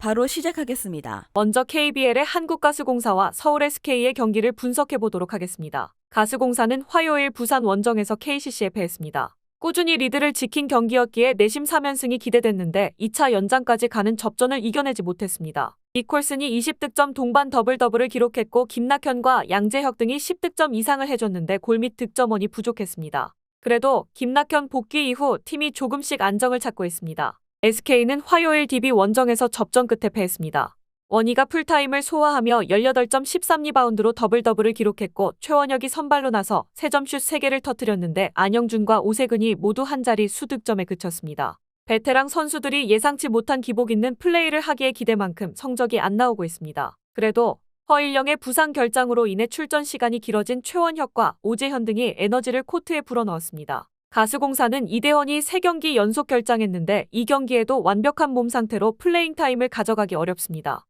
바로 시작하겠습니다. 먼저 KBL의 한국가스공사와 서울SK의 경기를 분석해 보도록 하겠습니다. 가스공사는 화요일 부산 원정에서 KCC에 패했습니다. 꾸준히 리드를 지킨 경기였기에 내심 3연승이 기대됐는데 2차 연장까지 가는 접전을 이겨내지 못했습니다. 니콜슨이 20득점 동반 더블 더블을 기록했고 김낙현과 양재혁 등이 10득점 이상을 해줬는데 골밑 득점원이 부족했습니다. 그래도 김낙현 복귀 이후 팀이 조금씩 안정을 찾고 있습니다. SK는 화요일 DB 원정에서 접전 끝에 패했습니다. 원희가 풀타임을 소화하며 18점 13 리바운드로 더블 더블을 기록했고 최원혁이 선발로 나서 3점슛 3개를 터뜨렸는데 안영준과 오세근이 모두 한 자리 수득점에 그쳤습니다. 베테랑 선수들이 예상치 못한 기복 있는 플레이를 하기에 기대만큼 성적이 안 나오고 있습니다. 그래도 허일영의 부상 결장으로 인해 출전 시간이 길어진 최원혁과 오재현 등이 에너지를 코트에 불어넣었습니다. 가스공사는 이대원이 3경기 연속 결장했는데 이 경기에도 완벽한 몸 상태로 플레잉 타임을 가져가기 어렵습니다.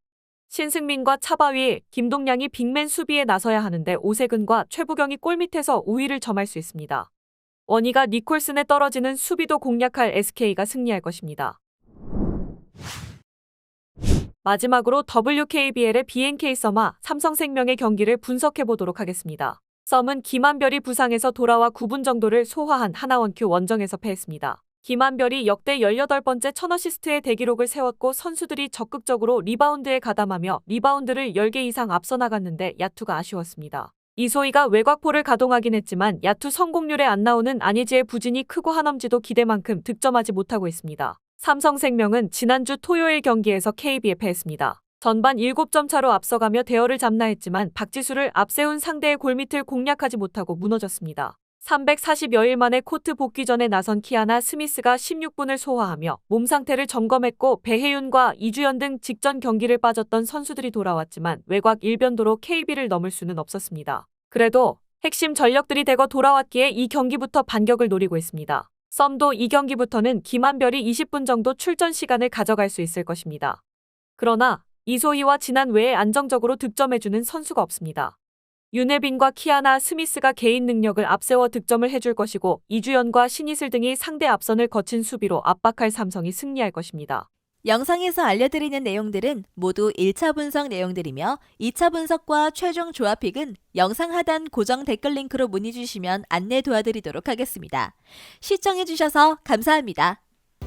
신승민과 차바위, 김동량이 빅맨 수비에 나서야 하는데 오세근과 최부경이 골밑에서 우위를 점할 수 있습니다. 원희가 니콜슨에 떨어지는 수비도 공략할 SK가 승리할 것입니다. 마지막으로 WKBL의 BNK 썸마 삼성생명의 경기를 분석해 보도록 하겠습니다. 썸은 김한별이 부상에서 돌아와 9분 정도를 소화한 하나원큐 원정에서 패했습니다. 김한별이 역대 18번째 천어시스트의 대기록을 세웠고 선수들이 적극적으로 리바운드에 가담하며 리바운드를 10개 이상 앞서 나갔는데 야투가 아쉬웠습니다. 이소희가 외곽포를 가동하긴 했지만 야투 성공률에 안 나오는 안희지의 부진이 크고 한엄지도 기대만큼 득점하지 못하고 있습니다. 삼성생명은 지난주 토요일 경기에서 KB에 패했습니다. 전반 7점 차로 앞서가며 대열을 잡나 했지만 박지수를 앞세운 상대의 골밑을 공략하지 못하고 무너졌습니다. 340여일 만에 코트 복귀 전에 나선 키아나 스미스가 16분을 소화하며 몸 상태를 점검했고 배혜윤과 이주연 등 직전 경기를 빠졌던 선수들이 돌아왔지만 외곽 일변도로 KB를 넘을 수는 없었습니다. 그래도 핵심 전력들이 대거 돌아왔기에 이 경기부터 반격을 노리고 있습니다. 썸도 이 경기부터는 김한별이 20분 정도 출전 시간을 가져갈 수 있을 것입니다. 그러나 이소희와 지난 외에 안정적으로 득점해주는 선수가 없습니다. 윤혜빈과 키아나 스미스가 개인 능력을 앞세워 득점을 해줄 것이고 이주연과 신이슬 등이 상대 앞선을 거친 수비로 압박할 삼성이 승리할 것입니다. 영상에서 알려드리는 내용들은 모두 1차 분석 내용들이며 2차 분석과 최종 조합픽은 영상 하단 고정 댓글 링크로 문의 주시면 안내 도와드리도록 하겠습니다. 시청해주셔서 감사합니다.